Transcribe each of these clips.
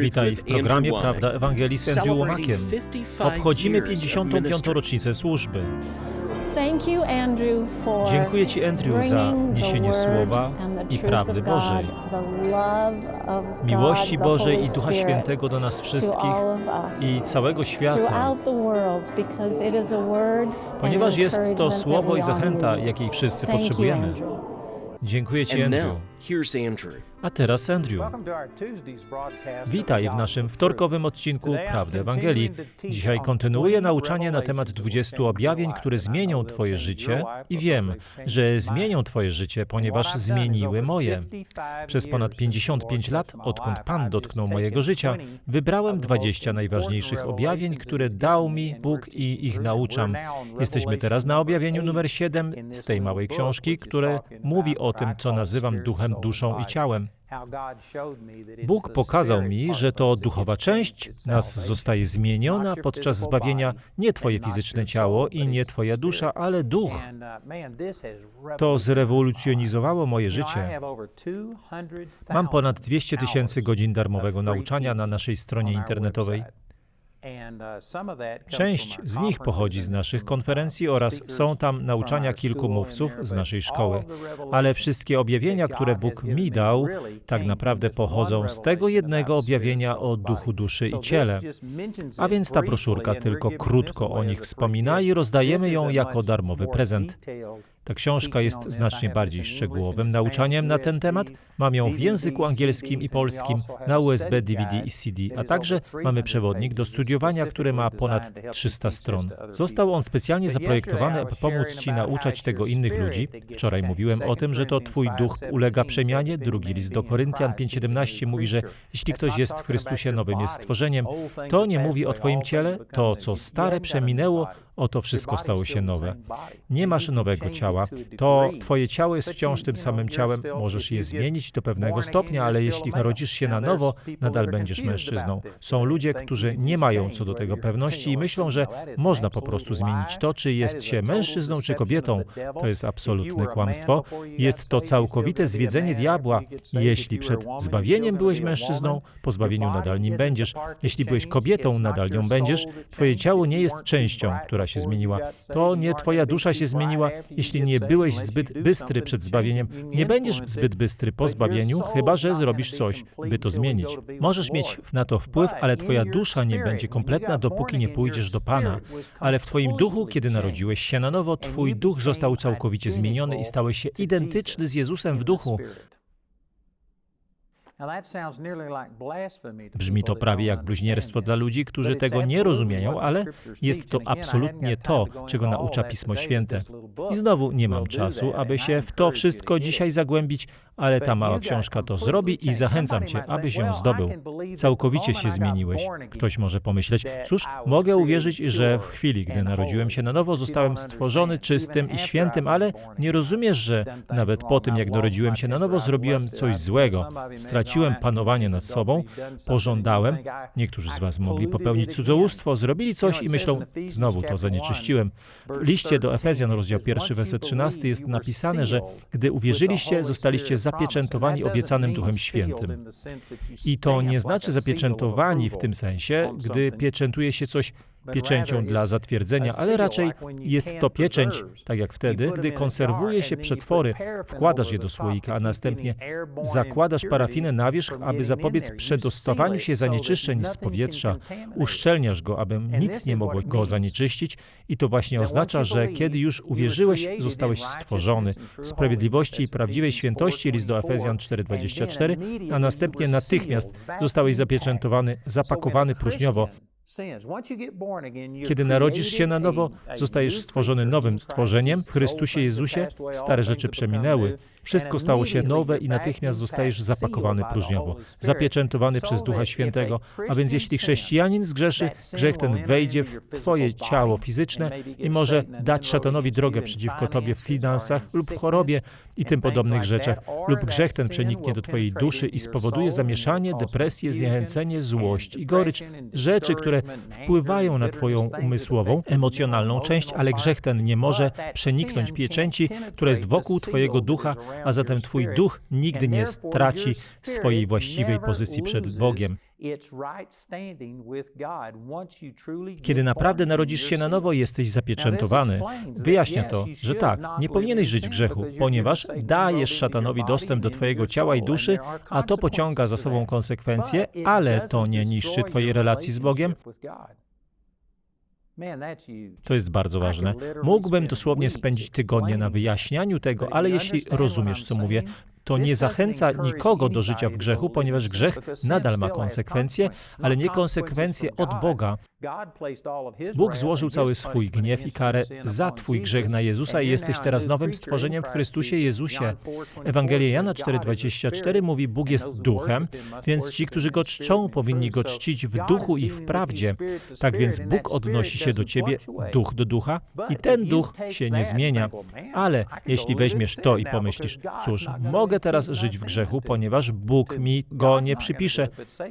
Witaj w programie Prawda Ewangelii z Andrew Łomakiem. Obchodzimy 55. rocznicę służby. Thank you, Andrew, for Dziękuję Ci, Andrew, za bringing the niesienie word słowa and the i prawdy of God, Bożej, the love of God, miłości Bożej i Ducha Świętego do nas wszystkich all of us i całego świata, throughout the world, because it is a word and ponieważ jest to słowo i zachęta, jakiej wszyscy Thank you, potrzebujemy. Dziękuję Ci, And Andrew. Now, here's Andrew. A teraz Andrew. Witaj w naszym wtorkowym odcinku Prawdy Ewangelii. Dzisiaj kontynuuję nauczanie na temat 20 objawień, które zmienią Twoje życie i wiem, że zmienią Twoje życie, ponieważ zmieniły moje. Przez ponad 55 lat, odkąd Pan dotknął mojego życia, wybrałem 20 najważniejszych objawień, które dał mi Bóg i ich nauczam. Jesteśmy teraz na objawieniu numer 7 z tej małej książki, które mówi o tym, co nazywam duchem, duszą i ciałem. Bóg pokazał mi, że to duchowa część nas zostaje zmieniona podczas zbawienia, nie Twoje fizyczne ciało i nie Twoja dusza, ale duch. To zrewolucjonizowało moje życie. Mam ponad 200 tysięcy godzin darmowego nauczania na naszej stronie internetowej. Część z nich pochodzi z naszych konferencji oraz są tam nauczania kilku mówców z naszej szkoły. Ale wszystkie objawienia, które Bóg mi dał, tak naprawdę pochodzą z tego jednego objawienia o duchu, duszy i ciele. A więc ta broszurka tylko krótko o nich wspomina i rozdajemy ją jako darmowy prezent. Ta książka jest znacznie bardziej szczegółowym nauczaniem na ten temat. Mam ją w języku angielskim i polskim, na USB, DVD i CD, a także mamy przewodnik do studiowania, który ma ponad 300 stron. Został on specjalnie zaprojektowany, aby pomóc Ci nauczać tego innych ludzi. Wczoraj mówiłem o tym, że to Twój duch ulega przemianie. Drugi list do Koryntian 5.17 mówi, że jeśli ktoś jest w Chrystusie nowym jest stworzeniem, to nie mówi o Twoim ciele, to co stare przeminęło, oto wszystko stało się nowe. Nie masz nowego ciała, to Twoje ciało jest wciąż tym samym ciałem, możesz je zmienić do pewnego stopnia, ale jeśli narodzisz się na nowo, nadal będziesz mężczyzną. Są ludzie, którzy nie mają co do tego pewności i myślą, że można po prostu zmienić to, czy jest się mężczyzną czy kobietą. To jest absolutne kłamstwo. Jest to całkowite zwiedzenie diabła. Jeśli przed zbawieniem byłeś mężczyzną, po zbawieniu nadal nim będziesz. Jeśli byłeś kobietą, nadal nią będziesz. Twoje ciało nie jest częścią, która się zmieniła. To nie Twoja dusza się zmieniła. Jeśli nie byłeś zbyt bystry przed zbawieniem, nie będziesz zbyt bystry po zbawieniu, chyba że zrobisz coś, by to zmienić. Możesz mieć na to wpływ, ale Twoja dusza nie będzie kompletna, dopóki nie pójdziesz do Pana. Ale w Twoim duchu, kiedy narodziłeś się na nowo, Twój duch został całkowicie zmieniony i stałeś się identyczny z Jezusem w duchu. Brzmi to prawie jak bluźnierstwo dla ludzi, którzy tego nie rozumieją, ale jest to absolutnie to, czego naucza Pismo Święte. I znowu nie mam czasu, aby się w to wszystko dzisiaj zagłębić, ale ta mała książka to zrobi i zachęcam Cię, abyś ją zdobył. Całkowicie się zmieniłeś. Ktoś może pomyśleć, cóż, mogę uwierzyć, że w chwili, gdy narodziłem się na nowo, zostałem stworzony czystym i świętym, ale nie rozumiesz, że nawet po tym, jak narodziłem się na nowo, zrobiłem coś złego. Straciłem panowanie nad sobą, pożądałem. Niektórzy z Was mogli popełnić cudzołóstwo, zrobili coś i myślą, znowu to zanieczyściłem. W liście do Efezjan, rozdział 1, werset 13 jest napisane, że gdy uwierzyliście, zostaliście zapieczętowani obiecanym Duchem Świętym. I to nie znaczy zapieczętowani w tym sensie, gdy pieczętuje się coś pieczęcią dla zatwierdzenia, ale raczej jest to pieczęć, tak jak wtedy, gdy konserwuje się przetwory, wkładasz je do słoika, a następnie zakładasz parafinę na wierzch, aby zapobiec przedostawaniu się zanieczyszczeń z powietrza, uszczelniasz go, aby nic nie mogło go zanieczyścić i to właśnie oznacza, że kiedy już uwierzyłeś, zostałeś stworzony. Sprawiedliwości i prawdziwej świętości, list do Efezjan 4,24, a następnie natychmiast zostałeś zapieczętowany, zapakowany próżniowo kiedy narodzisz się na nowo, zostajesz stworzony nowym stworzeniem. W Chrystusie Jezusie, stare rzeczy przeminęły, wszystko stało się nowe i natychmiast zostajesz zapakowany próżniowo, zapieczętowany przez Ducha Świętego. A więc jeśli chrześcijanin zgrzeszy, grzech ten wejdzie w Twoje ciało fizyczne i może dać szatanowi drogę przeciwko Tobie w finansach lub w chorobie i tym podobnych rzeczach, lub grzech ten przeniknie do Twojej duszy i spowoduje zamieszanie, depresję, zniechęcenie, złość i gorycz, rzeczy, które które wpływają na Twoją umysłową, emocjonalną część, ale grzech ten nie może przeniknąć pieczęci, która jest wokół Twojego ducha, a zatem Twój duch nigdy nie straci swojej właściwej pozycji przed Bogiem. Kiedy naprawdę narodzisz się na nowo, jesteś zapieczętowany. Wyjaśnia to, że tak, nie powinieneś żyć w grzechu, ponieważ dajesz szatanowi dostęp do Twojego ciała i duszy, a to pociąga za sobą konsekwencje, ale to nie niszczy Twojej relacji z Bogiem. To jest bardzo ważne. Mógłbym dosłownie spędzić tygodnie na wyjaśnianiu tego, ale jeśli rozumiesz, co mówię, to nie zachęca nikogo do życia w grzechu, ponieważ grzech nadal ma konsekwencje, ale nie konsekwencje od Boga. Bóg złożył cały swój gniew i karę za Twój grzech na Jezusa i jesteś teraz nowym stworzeniem w Chrystusie Jezusie. Ewangelia Jana 4,24 mówi, Bóg jest duchem, więc ci, którzy Go czczą, powinni Go czcić w duchu i w prawdzie. Tak więc Bóg odnosi się do Ciebie duch do ducha i ten duch się nie zmienia. Ale jeśli weźmiesz to i pomyślisz, cóż, mogę teraz żyć w grzechu, ponieważ Bóg mi go nie przypisze.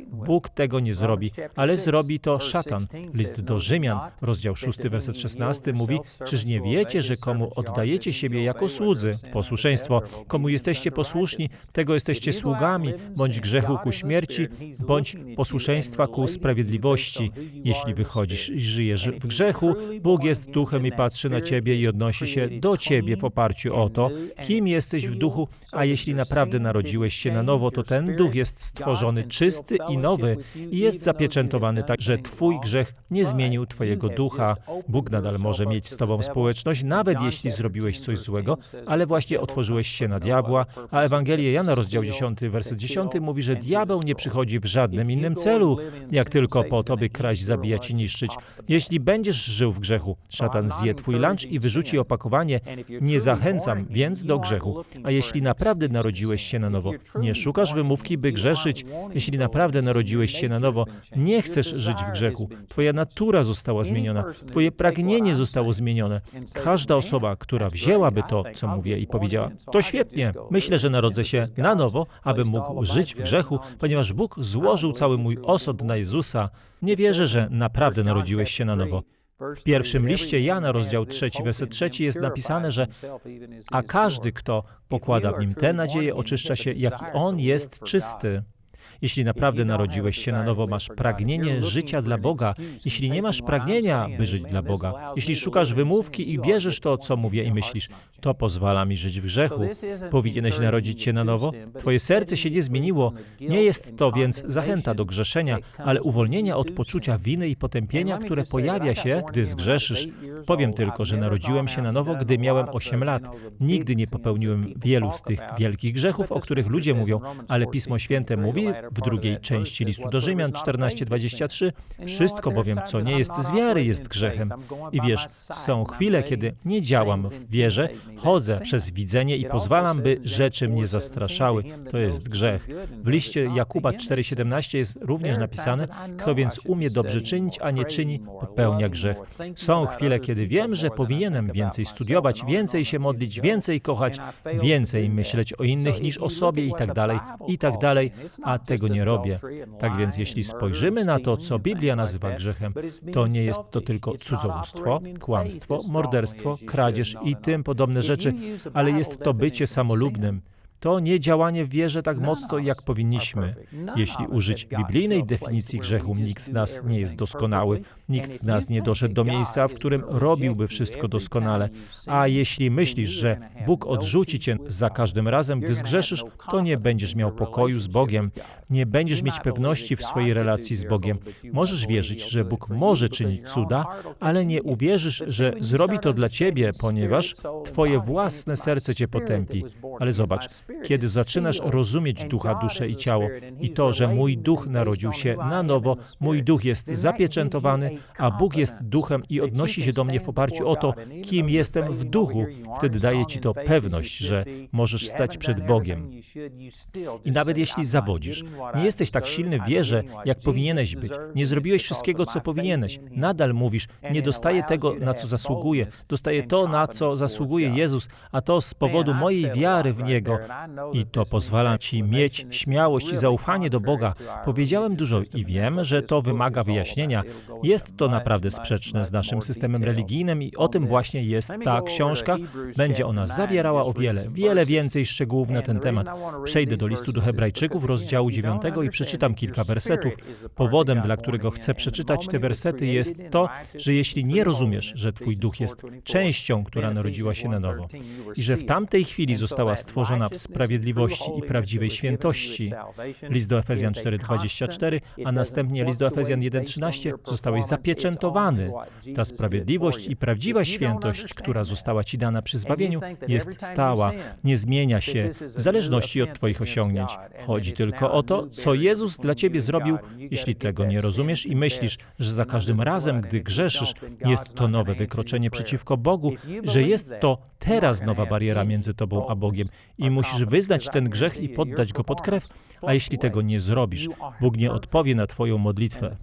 Bóg tego nie zrobi, ale zrobi to szatan. List do Rzymian, rozdział 6, werset 16 mówi, czyż nie wiecie, że komu oddajecie siebie jako słudzy? Posłuszeństwo. Komu jesteście posłuszni, tego jesteście sługami, bądź grzechu ku śmierci, bądź posłuszeństwa ku sprawiedliwości. Jeśli wychodzisz i żyjesz w grzechu, Bóg jest duchem i patrzy na ciebie i odnosi się do ciebie w oparciu o to, kim jesteś w duchu, a jeśli naprawdę narodziłeś się na nowo, to ten duch jest stworzony czysty i nowy i jest zapieczętowany tak, że twój grzech nie zmienił twojego ducha. Bóg nadal może mieć z tobą społeczność, nawet jeśli zrobiłeś coś złego, ale właśnie otworzyłeś się na diabła, a Ewangelia Jana, rozdział 10, werset 10 mówi, że diabeł nie przychodzi w żadnym innym celu, jak tylko po to, by kraść, zabijać i niszczyć. Jeśli będziesz żył w grzechu, szatan zje twój lunch i wyrzuci opakowanie. Nie zachęcam więc do grzechu. A jeśli naprawdę narodziłeś się na nowo, nie szukasz wymówki, by grzeszyć. Jeśli naprawdę narodziłeś się na nowo, nie chcesz żyć w grzechu. Twoja natura została zmieniona, twoje pragnienie zostało zmienione. Każda osoba, która wzięłaby to, co mówię i powiedziała, to świetnie. Myślę, że narodzę się na nowo, aby mógł żyć w grzechu, ponieważ Bóg złożył cały mój osąd na Jezusa. Nie wierzę, że naprawdę narodziłeś się na nowo. W pierwszym liście Jana, rozdział 3, werset 3 jest napisane, że a każdy, kto pokłada w nim tę nadzieję, oczyszcza się, jak i on jest czysty. Jeśli naprawdę narodziłeś się na nowo, masz pragnienie życia dla Boga. Jeśli nie masz pragnienia, by żyć dla Boga, jeśli szukasz wymówki i bierzesz to, co mówię i myślisz, to pozwala mi żyć w grzechu. Powinieneś narodzić się na nowo? Twoje serce się nie zmieniło. Nie jest to więc zachęta do grzeszenia, ale uwolnienia od poczucia winy i potępienia, które pojawia się, gdy zgrzeszysz. Powiem tylko, że narodziłem się na nowo, gdy miałem 8 lat. Nigdy nie popełniłem wielu z tych wielkich grzechów, o których ludzie mówią, ale Pismo Święte mówi w drugiej części listu do Rzymian 14:23 wszystko bowiem co nie jest z wiary jest grzechem. I wiesz, są chwile, kiedy nie działam w wierze, chodzę przez widzenie i pozwalam, by rzeczy mnie zastraszały. To jest grzech. W liście Jakuba 4:17 jest również napisane: Kto więc umie dobrze czynić, a nie czyni, popełnia grzech. Są chwile, kiedy wiem, że powinienem więcej studiować, więcej się modlić, więcej kochać, więcej myśleć o innych niż o sobie i tak dalej, i tak dalej, a tego nie robię. Tak więc jeśli spojrzymy na to, co Biblia nazywa grzechem, to nie jest to tylko cudzołóstwo, kłamstwo, morderstwo, kradzież i tym podobne rzeczy, ale jest to bycie samolubnym. To nie działanie w wierze tak mocno, jak powinniśmy. Jeśli użyć biblijnej definicji grzechu, nikt z nas nie jest doskonały, nikt z nas nie doszedł do miejsca, w którym robiłby wszystko doskonale. A jeśli myślisz, że Bóg odrzuci cię za każdym razem, gdy zgrzeszysz, to nie będziesz miał pokoju z Bogiem, nie będziesz mieć pewności w swojej relacji z Bogiem. Możesz wierzyć, że Bóg może czynić cuda, ale nie uwierzysz, że zrobi to dla ciebie, ponieważ twoje własne serce cię potępi. Ale zobacz, kiedy zaczynasz rozumieć ducha, duszę i ciało i to, że mój duch narodził się na nowo, mój duch jest zapieczętowany, a Bóg jest duchem i odnosi się do mnie w oparciu o to, kim jestem w duchu, wtedy daje ci to pewność, że możesz stać przed Bogiem. I nawet jeśli zawodzisz, nie jesteś tak silny w wierze, jak powinieneś być, nie zrobiłeś wszystkiego, co powinieneś, nadal mówisz, nie dostaję tego, na co zasługuję, dostaję to, na co zasługuje Jezus, a to z powodu mojej wiary w Niego. I to pozwala ci mieć śmiałość i zaufanie do Boga. Powiedziałem dużo i wiem, że to wymaga wyjaśnienia. Jest to naprawdę sprzeczne z naszym systemem religijnym i o tym właśnie jest ta książka. Będzie ona zawierała o wiele, wiele więcej szczegółów na ten temat. Przejdę do listu do Hebrajczyków, rozdziału 9 i przeczytam kilka wersetów. Powodem, dla którego chcę przeczytać te wersety jest to, że jeśli nie rozumiesz, że Twój duch jest częścią, która narodziła się na nowo i że w tamtej chwili została stworzona w sprawiedliwości i prawdziwej świętości. List do Efezjan 4:24, a następnie list do Efezjan 1:13 zostałeś zapieczętowany. Ta sprawiedliwość i prawdziwa świętość, która została ci dana przy zbawieniu, jest stała, nie zmienia się w zależności od twoich osiągnięć. Chodzi tylko o to, co Jezus dla ciebie zrobił. Jeśli tego nie rozumiesz i myślisz, że za każdym razem, gdy grzeszysz, jest to nowe wykroczenie przeciwko Bogu, że jest to teraz nowa bariera między tobą a Bogiem i musisz wyznać ten grzech i poddać go pod krew, a jeśli tego nie zrobisz, Bóg nie odpowie na twoją modlitwę.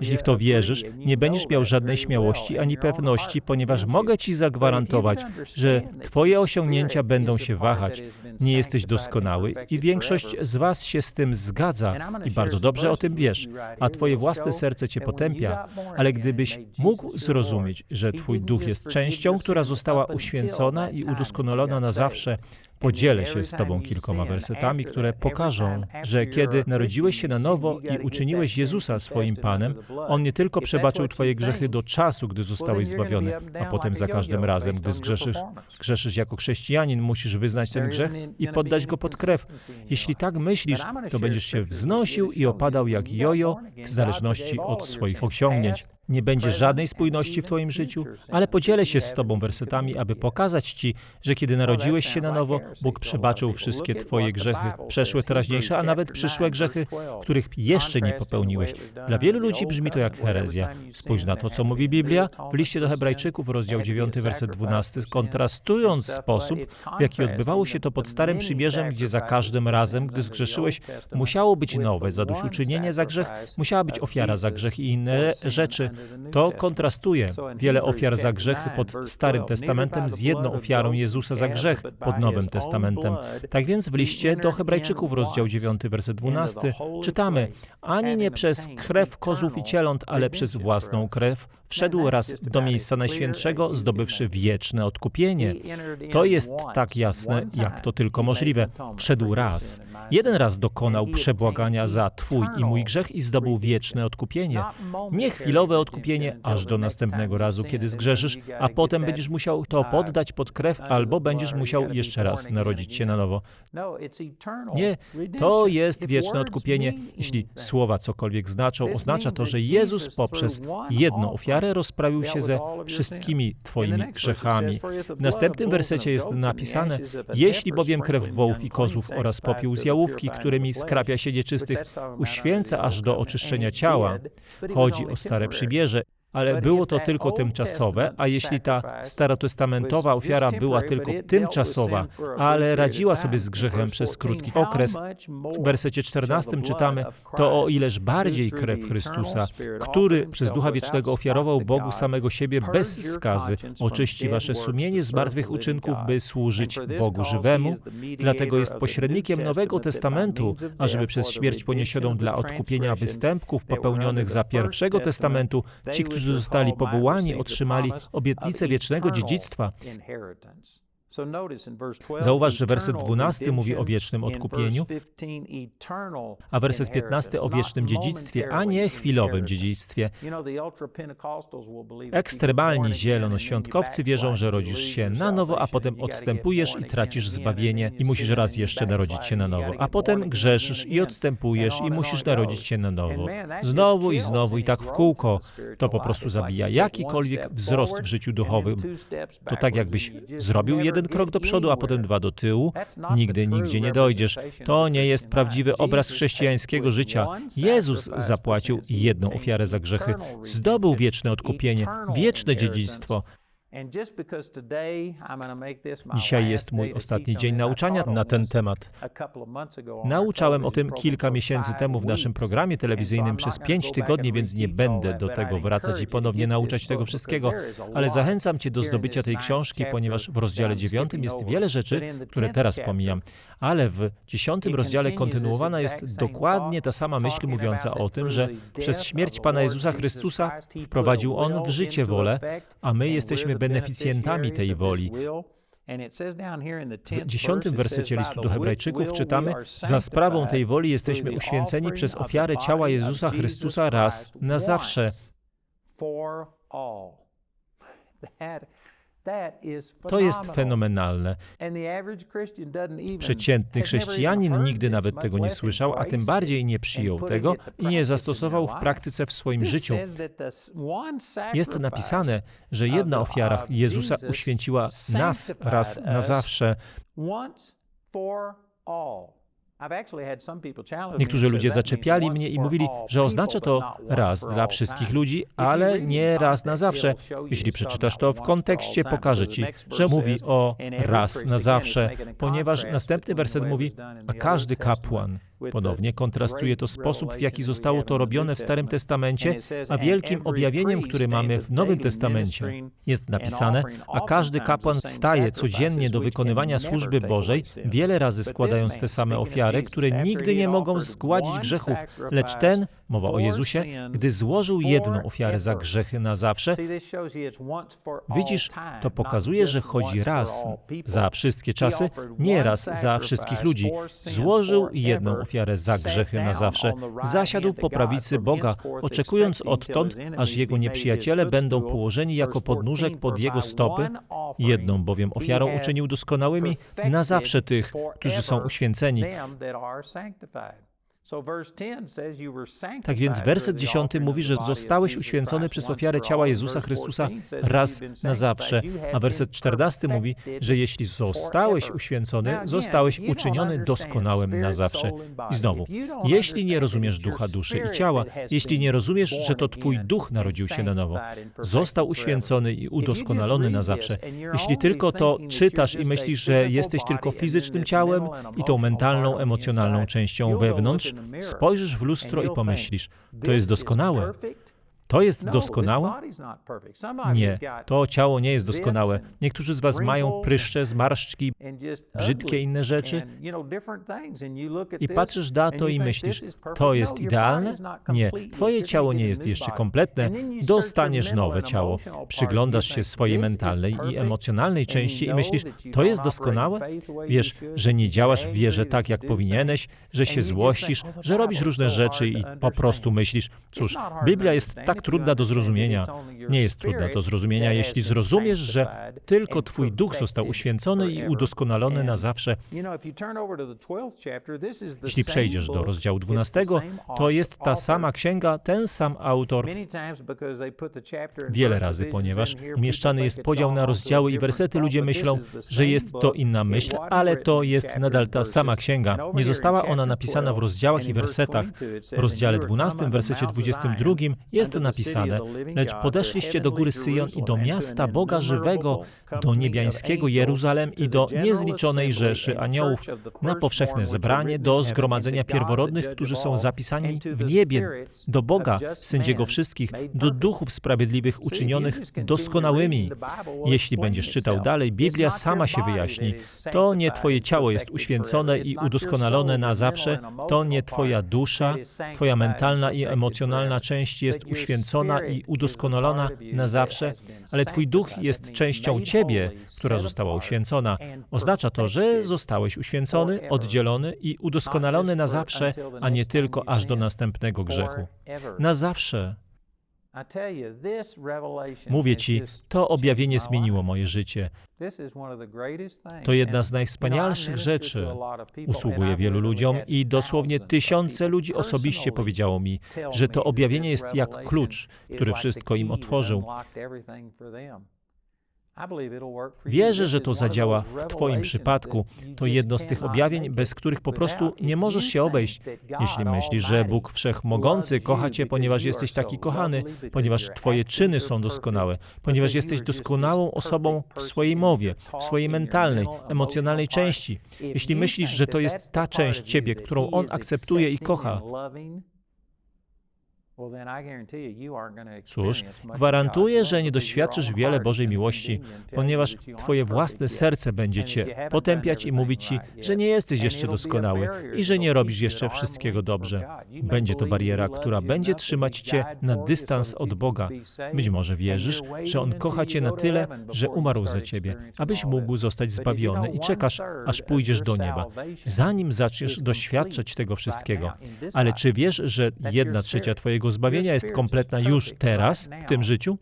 Jeśli w to wierzysz, nie będziesz miał żadnej śmiałości ani pewności, ponieważ mogę ci zagwarantować, że twoje osiągnięcia będą się wahać. Nie jesteś doskonały i większość z was się z tym zgadza. I bardzo dobrze o tym wiesz, a twoje własne serce cię potępia. Ale gdybyś mógł zrozumieć, że twój duch jest częścią, która została uświęcona i udoskonalona na zawsze, Podzielę się z Tobą kilkoma wersetami, które pokażą, że kiedy narodziłeś się na nowo i uczyniłeś Jezusa swoim Panem, On nie tylko przebaczył Twoje grzechy do czasu, gdy zostałeś zbawiony, a potem za każdym razem, gdy zgrzeszysz, grzeszysz jako chrześcijanin, musisz wyznać ten grzech i poddać go pod krew. Jeśli tak myślisz, to będziesz się wznosił i opadał jak jojo w zależności od swoich osiągnięć. Nie będzie żadnej spójności w Twoim życiu, ale podzielę się z Tobą wersetami, aby pokazać Ci, że kiedy narodziłeś się na nowo, Bóg przebaczył wszystkie Twoje grzechy, przeszłe, teraźniejsze, a nawet przyszłe grzechy, których jeszcze nie popełniłeś. Dla wielu ludzi brzmi to jak herezja. Spójrz na to, co mówi Biblia w liście do Hebrajczyków, rozdział 9, werset 12, kontrastując sposób, w jaki odbywało się to pod Starym Przymierzem, gdzie za każdym razem, gdy zgrzeszyłeś, musiało być nowe zadośćuczynienie za grzech, musiała być ofiara za grzech i inne rzeczy. To kontrastuje wiele ofiar za grzechy pod Starym Testamentem z jedną ofiarą Jezusa za grzech pod Nowym Testamentem. Tak więc w liście do Hebrajczyków, rozdział 9, werset 12, czytamy: Ani nie przez krew kozłów i cieląt, ale przez własną krew wszedł raz do miejsca najświętszego, zdobywszy wieczne odkupienie. To jest tak jasne, jak to tylko możliwe. Wszedł raz. Jeden raz dokonał przebłagania za Twój i mój grzech i zdobył wieczne odkupienie. Nie chwilowe odkupienie, aż do następnego razu, kiedy zgrzeszysz, a potem będziesz musiał to poddać pod krew, albo będziesz musiał jeszcze raz narodzić się na nowo. Nie, to jest wieczne odkupienie. Jeśli słowa cokolwiek znaczą, oznacza to, że Jezus poprzez jedną ofiarę rozprawił się ze wszystkimi Twoimi grzechami. W następnym wersecie jest napisane: Jeśli bowiem krew wołów i kozłów oraz popiół z jałówki, którymi skrapia się nieczystych, uświęca aż do oczyszczenia ciała. Chodzi o stare przymierze wierzę ale było to tylko tymczasowe, a jeśli ta starotestamentowa ofiara była tylko tymczasowa, ale radziła sobie z grzechem przez krótki okres, w wersecie 14 czytamy, to o ileż bardziej krew Chrystusa, który przez Ducha Wiecznego ofiarował Bogu samego siebie bez skazy, oczyści wasze sumienie z martwych uczynków, by służyć Bogu żywemu. Dlatego jest pośrednikiem Nowego Testamentu, ażeby przez śmierć poniesioną dla odkupienia występków popełnionych za pierwszego testamentu, ci, którzy którzy zostali powołani, otrzymali obietnicę wiecznego dziedzictwa. Zauważ, że werset 12 mówi o wiecznym odkupieniu, a werset 15 o wiecznym dziedzictwie, a nie chwilowym dziedzictwie. Ekstremalni zielonoświątkowcy wierzą, że rodzisz się na nowo, a potem odstępujesz i tracisz zbawienie i musisz raz jeszcze narodzić się na nowo, a potem grzeszysz i odstępujesz i musisz narodzić się na nowo. Znowu i znowu i tak w kółko. To po prostu zabija jakikolwiek wzrost w życiu duchowym. To tak jakbyś zrobił jeden jeden krok do przodu, a potem dwa do tyłu, nigdy nigdzie nie dojdziesz. To nie jest prawdziwy obraz chrześcijańskiego życia. Jezus zapłacił jedną ofiarę za grzechy, zdobył wieczne odkupienie, wieczne dziedzictwo. Dzisiaj jest mój ostatni dzień nauczania na ten temat. Nauczałem o tym kilka miesięcy temu w naszym programie telewizyjnym przez pięć tygodni, więc nie będę do tego wracać i ponownie nauczać tego wszystkiego, ale zachęcam Cię do zdobycia tej książki, ponieważ w rozdziale dziewiątym jest wiele rzeczy, które teraz pomijam, ale w dziesiątym rozdziale kontynuowana jest dokładnie ta sama myśl mówiąca o tym, że przez śmierć Pana Jezusa Chrystusa wprowadził On w życie wolę, a my jesteśmy beneficjentami tej woli. W dziesiątym wersecie listu do Hebrajczyków czytamy: Za sprawą tej woli jesteśmy uświęceni przez ofiarę ciała Jezusa Chrystusa raz na zawsze. To jest fenomenalne. Przeciętny chrześcijanin nigdy nawet tego nie słyszał, a tym bardziej nie przyjął tego i nie zastosował w praktyce w swoim życiu. Jest napisane, że jedna ofiara Jezusa uświęciła nas raz na zawsze. Niektórzy ludzie zaczepiali mnie i mówili, że oznacza to raz dla wszystkich ludzi, ale nie raz na zawsze. Jeśli przeczytasz to w kontekście, pokażę ci, że mówi o raz na zawsze, ponieważ następny werset mówi, a każdy kapłan. Ponownie kontrastuje to sposób, w jaki zostało to robione w Starym Testamencie, a wielkim objawieniem, które mamy w Nowym Testamencie. Jest napisane, a każdy kapłan staje codziennie do wykonywania służby Bożej, wiele razy składając te same ofiary, które nigdy nie mogą zgładzić grzechów, lecz ten, mowa o Jezusie, gdy złożył jedną ofiarę za grzechy na zawsze, widzisz, to pokazuje, że chodzi raz za wszystkie czasy, nie raz za wszystkich ludzi. Złożył jedną ofiarę za grzechy na zawsze. Zasiadł po prawicy Boga, oczekując odtąd, aż jego nieprzyjaciele będą położeni jako podnóżek pod jego stopy. Jedną bowiem ofiarą uczynił doskonałymi na zawsze tych, którzy są uświęceni. Tak więc werset 10 mówi, że zostałeś uświęcony przez ofiarę ciała Jezusa Chrystusa raz na zawsze, a werset 14 mówi, że jeśli zostałeś uświęcony, zostałeś uczyniony doskonałym na zawsze. I znowu, jeśli nie rozumiesz ducha, duszy i ciała, jeśli nie rozumiesz, że to Twój duch narodził się na nowo, został uświęcony i udoskonalony na zawsze, jeśli tylko to czytasz i myślisz, że jesteś tylko fizycznym ciałem i tą mentalną, emocjonalną częścią wewnątrz, spojrzysz w lustro i pomyślisz, to jest doskonałe. To jest doskonałe? Nie, to ciało nie jest doskonałe. Niektórzy z Was mają pryszcze, zmarszczki, brzydkie inne rzeczy i patrzysz na to i myślisz, to jest idealne? Nie, Twoje ciało nie jest jeszcze kompletne, dostaniesz nowe ciało. Przyglądasz się swojej mentalnej i emocjonalnej części i myślisz, to jest doskonałe? Wiesz, że nie działasz w wierze tak, jak powinieneś, że się złościsz, że robisz różne rzeczy i po prostu myślisz, cóż, Biblia jest tak trudna do zrozumienia. Nie jest trudna do zrozumienia, jeśli zrozumiesz, że tylko Twój duch został uświęcony i udoskonalony na zawsze. Jeśli przejdziesz do rozdziału 12, to jest ta sama księga, ten sam autor. Wiele razy, ponieważ umieszczany jest podział na rozdziały i wersety, ludzie myślą, że jest to inna myśl, ale to jest nadal ta sama księga. Nie została ona napisana w rozdziałach i wersetach. W rozdziale 12, wersecie 22 jest napisane, lecz podeszliście do góry Syjon i do miasta Boga żywego, do niebiańskiego Jeruzalem i do niezliczonej rzeszy aniołów, na powszechne zebranie, do zgromadzenia pierworodnych, którzy są zapisani w niebie, do Boga, sędziego wszystkich, do duchów sprawiedliwych uczynionych doskonałymi. Jeśli będziesz czytał dalej, Biblia sama się wyjaśni. To nie Twoje ciało jest uświęcone i udoskonalone na zawsze, to nie Twoja dusza, Twoja mentalna i emocjonalna część jest uświęcona i udoskonalona na zawsze, ale Twój duch jest częścią Ciebie, która została uświęcona. Oznacza to, że zostałeś uświęcony, oddzielony i udoskonalony na zawsze, a nie tylko aż do następnego grzechu. Na zawsze. Mówię Ci, to objawienie zmieniło moje życie. To jedna z najwspanialszych rzeczy. Usługuję wielu ludziom i dosłownie tysiące ludzi osobiście powiedziało mi, że to objawienie jest jak klucz, który wszystko im otworzył. Wierzę, że to zadziała w Twoim przypadku. To jedno z tych objawień, bez których po prostu nie możesz się obejść. Jeśli myślisz, że Bóg Wszechmogący kocha Cię, ponieważ jesteś taki kochany, ponieważ Twoje czyny są doskonałe, ponieważ jesteś doskonałą osobą w swojej mowie, w swojej mentalnej, emocjonalnej części. Jeśli myślisz, że to jest ta część Ciebie, którą On akceptuje i kocha, Cóż, gwarantuję, że nie doświadczysz wiele Bożej miłości, ponieważ Twoje własne serce będzie Cię potępiać i mówić Ci, że nie jesteś jeszcze doskonały i że nie robisz jeszcze wszystkiego dobrze. Będzie to bariera, która będzie trzymać Cię na dystans od Boga. Być może wierzysz, że On kocha Cię na tyle, że umarł za Ciebie, abyś mógł zostać zbawiony i czekasz, aż pójdziesz do nieba, zanim zaczniesz doświadczać tego wszystkiego. Ale czy wiesz, że jedna trzecia Twojego zbawienia jest kompletna już teraz, w tym życiu?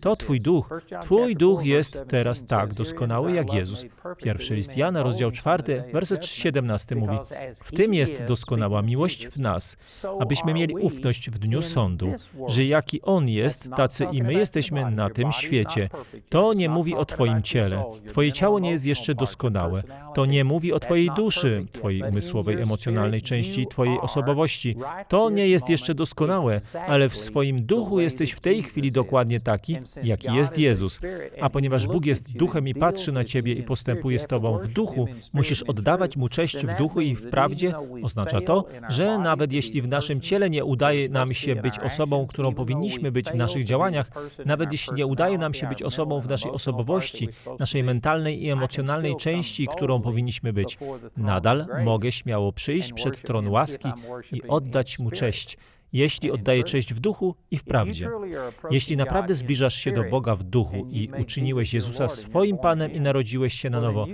To Twój duch. Twój duch jest teraz tak doskonały jak Jezus. Pierwszy list Jana, rozdział 4, werset 17 mówi: W tym jest doskonała miłość w nas, abyśmy mieli ufność w dniu sądu, że jaki On jest, tacy i my jesteśmy na tym świecie. To nie mówi o Twoim ciele. Twoje ciało nie jest jeszcze doskonałe. To nie mówi o Twojej duszy, Twojej umysłowej, emocjonalnej części Twojej osobowości. To nie jest jeszcze doskonałe, ale w swoim duchu jesteś w tej chwili dokładnie taki, jaki jest Jezus. A ponieważ Bóg jest duchem i patrzy na ciebie i postępuje z tobą w duchu, musisz oddawać mu cześć w duchu i w prawdzie. Oznacza to, że nawet jeśli w naszym ciele nie udaje nam się być osobą, którą powinniśmy być w naszych działaniach, nawet jeśli nie udaje nam się być osobą w naszej osobowości, naszej mentalnej i emocjonalnej części, którą powinniśmy być, nadal mogę śmiało przyjść przed tron łaski i oddać mu cześć jeśli oddaję cześć w duchu i w prawdzie. Jeśli naprawdę zbliżasz się do Boga w duchu i uczyniłeś Jezusa swoim Panem i narodziłeś się na nowo,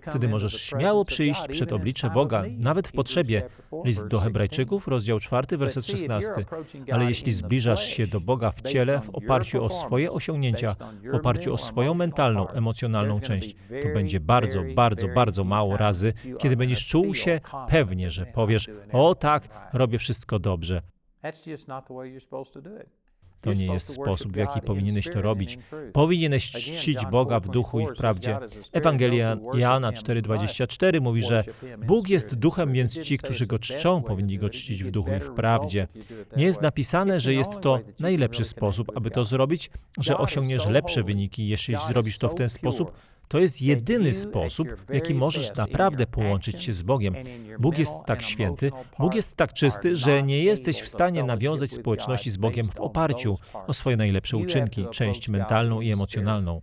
Wtedy możesz śmiało przyjść przed oblicze Boga, nawet w potrzebie. List do Hebrajczyków, rozdział 4, werset 16. Ale jeśli zbliżasz się do Boga w ciele, w oparciu o swoje osiągnięcia, w oparciu o swoją mentalną, emocjonalną część, to będzie bardzo, bardzo, bardzo mało razy, kiedy będziesz czuł się pewnie, że powiesz: O tak, robię wszystko dobrze. To nie jest sposób, w jaki powinieneś to robić. Powinieneś czcić Boga w duchu i w prawdzie. Ewangelia Jana 4,24 mówi, że Bóg jest duchem, więc ci, którzy go czczą, powinni go czcić w duchu i w prawdzie. Nie jest napisane, że jest to najlepszy sposób, aby to zrobić, że osiągniesz lepsze wyniki, jeśli zrobisz to w ten sposób, to jest jedyny sposób, w jaki możesz naprawdę połączyć się z Bogiem. Bóg jest tak święty, Bóg jest tak czysty, że nie jesteś w stanie nawiązać społeczności z Bogiem w oparciu o swoje najlepsze uczynki, część mentalną i emocjonalną.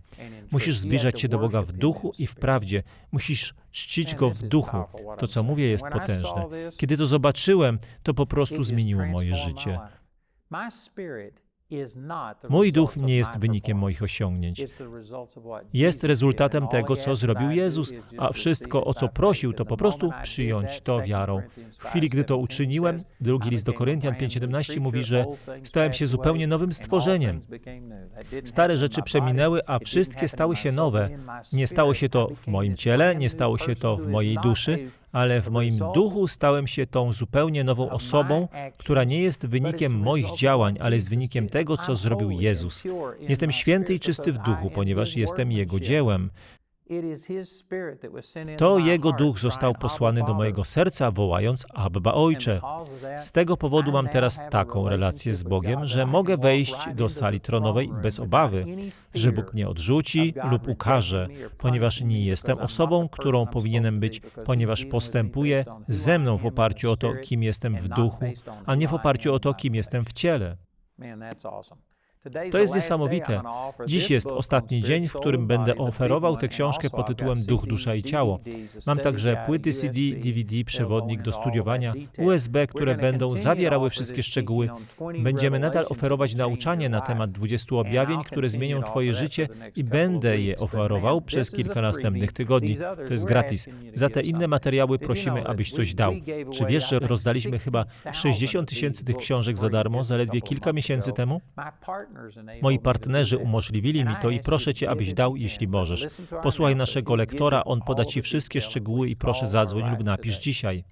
Musisz zbliżać się do Boga w duchu i w prawdzie. Musisz czcić Go w duchu. To, co mówię, jest potężne. Kiedy to zobaczyłem, to po prostu zmieniło moje życie. Mój duch nie jest wynikiem moich osiągnięć. Jest rezultatem tego, co zrobił Jezus, a wszystko, o co prosił, to po prostu przyjąć to wiarą. W chwili, gdy to uczyniłem, drugi list do Koryntian 5:17 mówi, że stałem się zupełnie nowym stworzeniem. Stare rzeczy przeminęły, a wszystkie stały się nowe. Nie stało się to w moim ciele, nie stało się to w mojej duszy, ale w moim duchu stałem się tą zupełnie nową osobą, która nie jest wynikiem moich działań, ale jest wynikiem tego, co zrobił Jezus. Jestem święty i czysty w duchu, ponieważ jestem Jego dziełem. To Jego Duch został posłany do mojego serca, wołając Abba Ojcze. Z tego powodu mam teraz taką relację z Bogiem, że mogę wejść do sali tronowej bez obawy, że Bóg mnie odrzuci lub ukaże, ponieważ nie jestem osobą, którą powinienem być, ponieważ postępuję ze mną w oparciu o to, kim jestem w duchu, a nie w oparciu o to, kim jestem w ciele. To jest niesamowite. Dziś jest ostatni dzień, w którym będę oferował tę książkę pod tytułem Duch, Dusza i Ciało. Mam także płyty CD, DVD, przewodnik do studiowania, USB, które będą zawierały wszystkie szczegóły. Będziemy nadal oferować nauczanie na temat 20 objawień, które zmienią Twoje życie i będę je oferował przez kilka następnych tygodni. To jest gratis. Za te inne materiały prosimy, abyś coś dał. Czy wiesz, że rozdaliśmy chyba 60 tysięcy tych książek za darmo zaledwie kilka miesięcy temu? Moi partnerzy umożliwili mi to i proszę Cię, abyś dał, jeśli możesz. Posłuchaj naszego lektora, on poda Ci wszystkie szczegóły i proszę zadzwoń lub napisz dzisiaj.